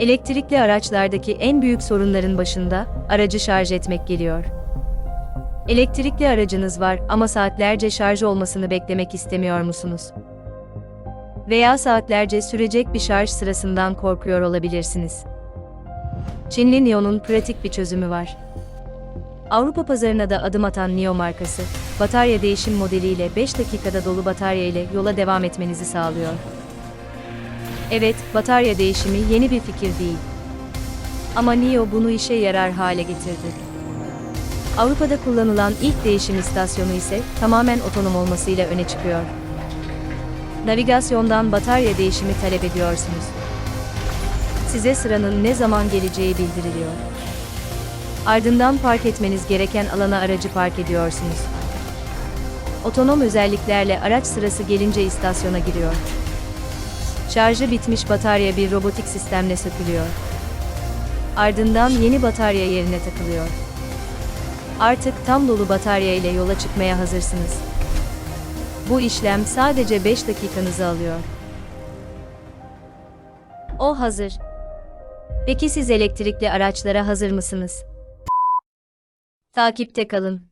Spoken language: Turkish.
Elektrikli araçlardaki en büyük sorunların başında aracı şarj etmek geliyor. Elektrikli aracınız var ama saatlerce şarj olmasını beklemek istemiyor musunuz? Veya saatlerce sürecek bir şarj sırasından korkuyor olabilirsiniz. Çinli Neo'nun pratik bir çözümü var. Avrupa pazarına da adım atan Neo markası, batarya değişim modeliyle 5 dakikada dolu batarya ile yola devam etmenizi sağlıyor. Evet, batarya değişimi yeni bir fikir değil. Ama Neo bunu işe yarar hale getirdi. Avrupa'da kullanılan ilk değişim istasyonu ise tamamen otonom olmasıyla öne çıkıyor. Navigasyondan batarya değişimi talep ediyorsunuz. Size sıranın ne zaman geleceği bildiriliyor. Ardından park etmeniz gereken alana aracı park ediyorsunuz. Otonom özelliklerle araç sırası gelince istasyona giriyor. Şarjı bitmiş batarya bir robotik sistemle sökülüyor. Ardından yeni batarya yerine takılıyor. Artık tam dolu batarya ile yola çıkmaya hazırsınız. Bu işlem sadece 5 dakikanızı alıyor. O hazır. Peki siz elektrikli araçlara hazır mısınız? Takipte kalın.